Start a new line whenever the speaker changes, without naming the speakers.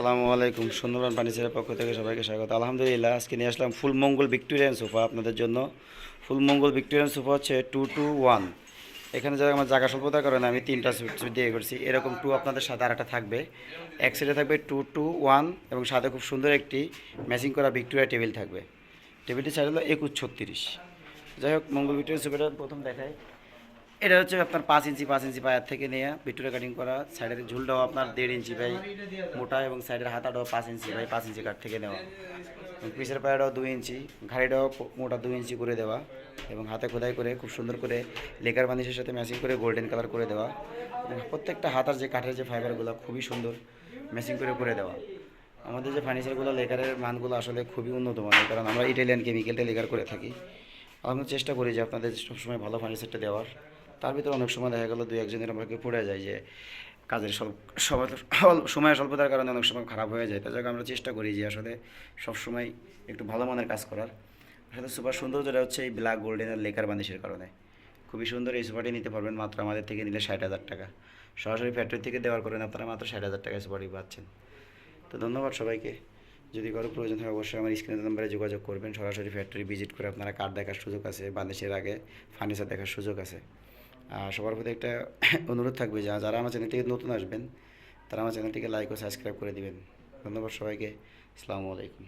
আসসালামু আলাইকুম, সুন্দরবন ফার্নিচারের পক্ষ থেকে সবাইকে স্বাগত। আলহামদুলিল্লাহ, আজকে নিয়ে আসলাম ফুল মঙ্গল ভিক্টোরিয়ান সোফা আপনাদের জন্য। ফুল মঙ্গল ভিক্টোরিয়ান সোফা হচ্ছে টু টু ওয়ান। এখানে যারা আমার জায়গা স্বল্পতার কারণে আমি তিনটা সুইচ দিয়ে করছি। এরকম টু আপনাদের সাথে আরেকটা থাকবে। এক সাইডে থাকবে টু টু ওয়ান এবং সাথে খুব সুন্দর একটি ম্যাচিং করা ভিক্টোরিয়া টেবিল থাকবে। টেবিলটি সাইজ হলো একুশ ছত্রিশ। যাই হোক, মঙ্গল ভিক্টোরিয়ান সোফাটা প্রথম দেখায় এটা হচ্ছে আপনার পাঁচ ইঞ্চি পাঁচ ইঞ্চি পায়ের থেকে নিয়ে। ভিক্টোরিয়া কাটিং করা সাইডের ঝুলটাও আপনার দেড় ইঞ্চি বাই মোটা এবং সাইডের হাতাটাও পাঁচ ইঞ্চি বাই পাঁচ ইঞ্চি কাঠ থেকে নেওয়া। পিসের পায়েটাও দুই ইঞ্চি, ঘাড়িটাও মোটা দুই ইঞ্চি করে দেওয়া এবং হাতে খোদাই করে খুব সুন্দর করে লেকার বানিশের সাথে ম্যাচিং করে গোল্ডেন কালার করে দেওয়া। এবং প্রত্যেকটা হাতার যে কাঠের যে ফাইবারগুলো খুবই সুন্দর ম্যাচিং করে করে দেওয়া। আমাদের যে ফার্নিচারগুলো লেকারের মানগুলো আসলে খুবই উন্নত মানের, কারণ আমরা ইটালিয়ান কেমিক্যালটা লেকার করে থাকি। আমরা চেষ্টা করি যে আপনাদের সবসময় ভালো ফার্নিচারটা দেওয়ার। তার ভিতরে অনেক সময় দেখা গেলো দু একজনের আমাকে পড়ে যায় যে কাজের স্বল্প, সব- সময় স্বল্পতার কারণে অনেক সময় খারাপ হয়ে যায়। তার জন্য আমরা চেষ্টা করি যে আসলে সবসময় একটু ভালো মানের কাজ করার। আসলে সুপার সুন্দর যেটা হচ্ছে এই ব্ল্যাক গোল্ডেনের লেকার বানিশের কারণে। খুবই সুন্দর এই সোফাটি নিতে পারবেন, মাত্র আমাদের থেকে নিলে ষাট হাজার টাকা। সরাসরি ফ্যাক্টরি থেকে দেওয়ার করেন আপনারা মাত্র ষাট হাজার টাকায় সোফাটি পাচ্ছেন। তো ধন্যবাদ সবাইকে। যদি কারও প্রয়োজন হয় অবশ্যই আমার স্ক্রিনের নাম্বারে যোগাযোগ করবেন। সরাসরি ফ্যাক্টরি ভিজিট করে আপনারা কার্ড দেখার সুযোগ আছে বাংলাদেশের আগে ফার্নিচার দেখার সুযোগ আছে। সবার প্রতি একটা অনুরোধ থাকবে যা যারা আমার চ্যানেল থেকে নতুন আসবেন, তারা আমার চ্যানেলটিকে লাইক ও সাবস্ক্রাইব করে দিবেন। ধন্যবাদ সবাইকে। আসসালামু আলাইকুম।